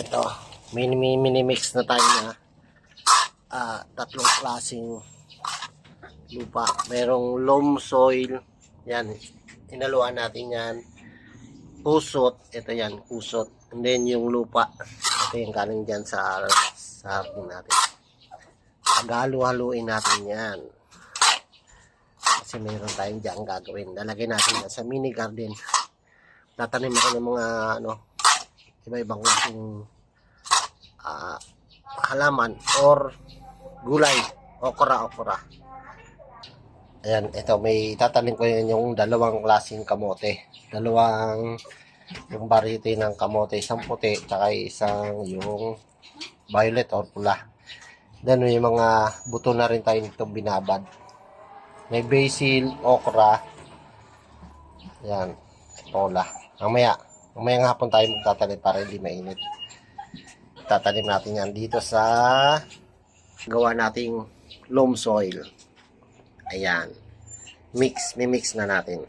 Ito, mini mini mix na tayo na ah, tatlong klaseng lupa. Merong loam soil, yan, inaluan natin yan. Kusot, ito yan, kusot. And then yung lupa, ito yung galing dyan sa, sa hardin natin. Paghalu-haluin natin yan. Kasi meron tayong dyan gagawin. Lalagay natin yan sa mini garden. Tatanim ako ng mga ano, iba-ibang klaseng ah, halaman or gulay, okra, okra. Ayan, ito may tatanim ko yun yung dalawang klaseng kamote. Dalawang yung variety ng kamote, isang puti, tsaka isang yung violet or pula. Then may mga buto na rin tayo nito binabad. May basil, okra, yan, tola. Mamaya, mamaya nga hapon tayo magtatanim para hindi mainit. Tatanim natin yan dito sa gawa nating loam soil. Ayan. Mix, may mix na natin.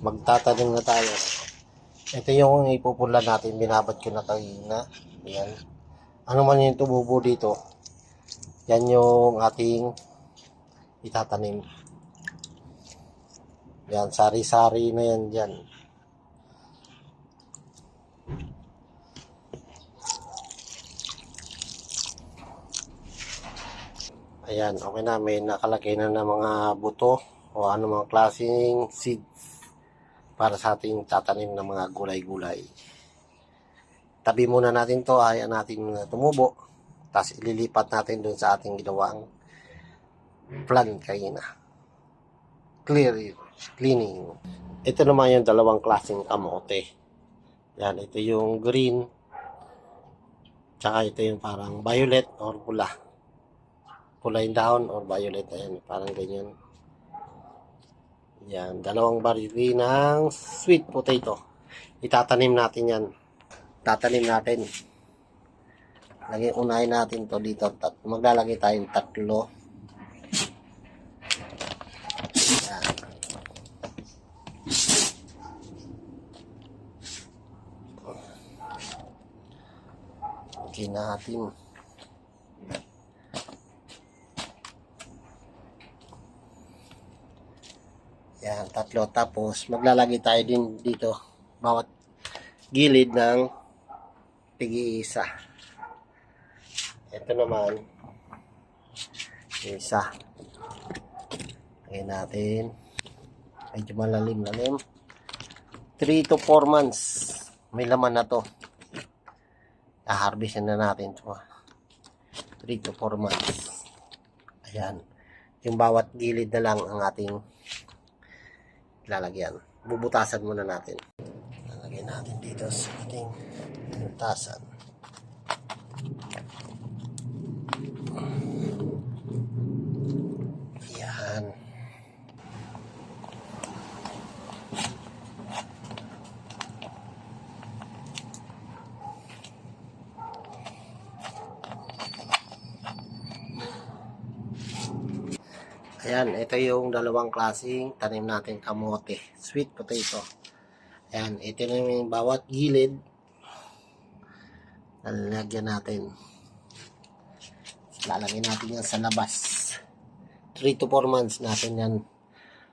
Magtatanim na tayo. Ito yung ipupula natin. Binabad ko na kanina. Ayan. Ano man yung tumubo dito. Yan yung ating itatanim. Yan, sari-sari na yan dyan. Ayan, okay na. May nakalagay na ng mga buto o mga klaseng seeds para sa ating tatanim ng mga gulay-gulay. Tabi muna natin to, hayaan natin na tumubo. Tapos ililipat natin dun sa ating ginawang plan kanina. Clear, cleaning. Ito naman yung dalawang klaseng kamote. Yan, ito yung green. Tsaka ito yung parang violet or pula. Pula yung dahon or violet. Ayan, parang ganyan. Yan, dalawang variety ng sweet potato. Itatanim natin yan. Tatanim natin. Lagi unahin natin to dito. Maglalagay tayong tatlo. Yan. Okay natin. Yan, tatlo. Tapos, maglalagay tayo din dito. Bawat gilid ng tig-iisa. Ito naman, isa. Lagyan natin. Medyo malalim-lalim. 3 to 4 months. May laman na to. Kaharvestin na natin to. 3 to 4 months. Ayan. Yung bawat gilid na lang ang ating lalagyan. Bubutasan muna natin. Lalagyan natin dito sa ating butasan. Yan. Ayan, ito yung dalawang klaseng tanim natin kamote. Sweet potato. Ayan, ito na yung bawat gilid. Lalagyan natin. Lalagyan natin yan sa labas. 3 to 4 months natin yan.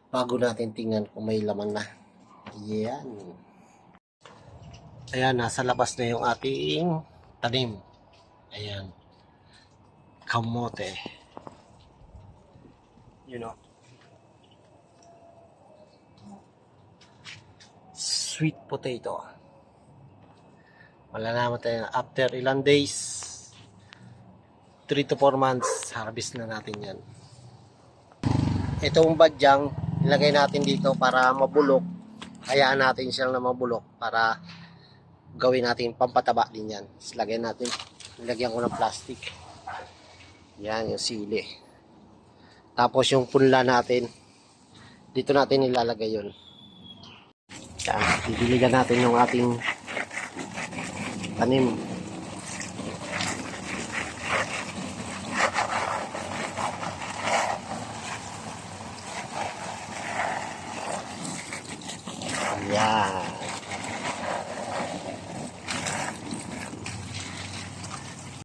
Bago natin tingnan kung may laman na. Ayan. Ayan, nasa labas na yung ating tanim. Ayan. Kamote you know. Sweet potato. Malalaman tayo after ilang days, 3 to 4 months, harvest na natin yan. Itong badyang, ilagay natin dito para mabulok. Hayaan natin siyang na mabulok para gawin natin pampataba din yan. Lagyan natin, ilagyan ko ng plastic. Yan yung sili. Tapos yung punla natin, dito natin ilalagay yun. Yan, didiligan natin yung ating tanim. Yan.